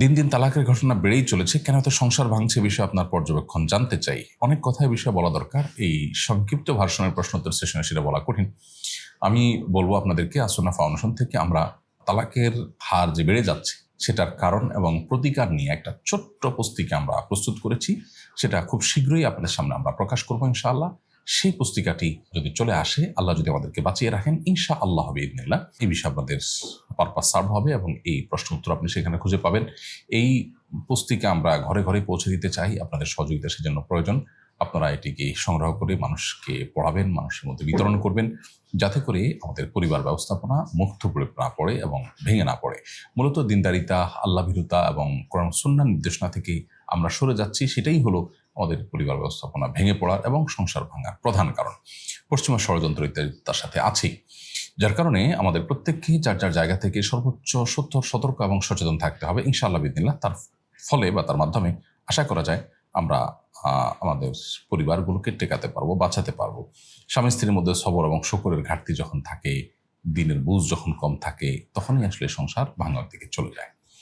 দিন দিন তালাকের ঘটনা বেড়েই চলেছে। কেন এত সংসার ভাঙছে বিষয়ে আপনার পর্যবেক্ষণ জানতে চাই। অনেক কথায় বিষয়ে বলা দরকার। এই সংক্ষিপ্ত ভার্সনের প্রশ্নোত্তর সেশনে সেটা বলা কঠিন। আমি বলব আপনাদেরকে আসনা ফাউন্ডেশন থেকে আমরা তালাকের হার যে বেড়ে যাচ্ছে, সেটার কারণ এবং প্রতিকার নিয়ে একটা ছোট্ট পুস্তিকা আমরা প্রস্তুত করেছি। সেটা খুব শীঘ্রই আপনাদের সামনে আমরা প্রকাশ করব ইনশাআল্লাহ। সেই পুস্তিকাটি যদি চলে আসে, আল্লাহ যদি আমাদেরকে বাঁচিয়ে রাখেন ইনশা আল্লাহ হবে ইদনিল্লাহ এই বিষয়ে আপনাদের পারপাস সার্ভ হবে এবং এই প্রশ্ন উত্তর আপনি সেখানে খুঁজে পাবেন। এই পুস্তিকা আমরা ঘরে ঘরে পৌঁছে দিতে চাই, আপনাদের সহযোগিতা সেজন্য প্রয়োজন। আপনারা এটিকে সংগ্রহ করে মানুষকে পড়াবেন, মানুষের মধ্যে বিতরণ করবেন, যাতে করে আমাদের পরিবার ব্যবস্থাপনা মুক্ত পড়ে না পড়ে এবং ভেঙে না পড়ে। মূলত দিনদারিতা আল্লাহ ভীরুতা এবং কোরআন সুন্নাহ নির্দেশনা থেকে আমরা সরে যাচ্ছি। সেটাই হলো আমাদের পরিবার ব্যবস্থাপনা ভেঙে পড়ার এবং সংসার ভাঙার প্রধান কারণ। পশ্চিমা ষড়যন্ত্র ইত্যাদি তার সাথে আছেই। যার কারণে আমাদের প্রত্যেককেই যার যার জায়গা থেকে সর্বোচ্চ সত্য, সতর্ক এবং সচেতন থাকতে হবে ইনশাআল্লাহ বিদিল্লাহ তার ফলে বা তার মাধ্যমে আশা করা যায় আমরা আমাদের পরিবারগুলোকে টেকাতে পারব, বাঁচাতে পারব। স্বামী স্ত্রীর মধ্যে সবর এবং শকরের ঘাটতি যখন থাকে, দিনের বুঝ যখন কম থাকে, তখনই আসলে সংসার ভাঙার দিকে চলে যায়।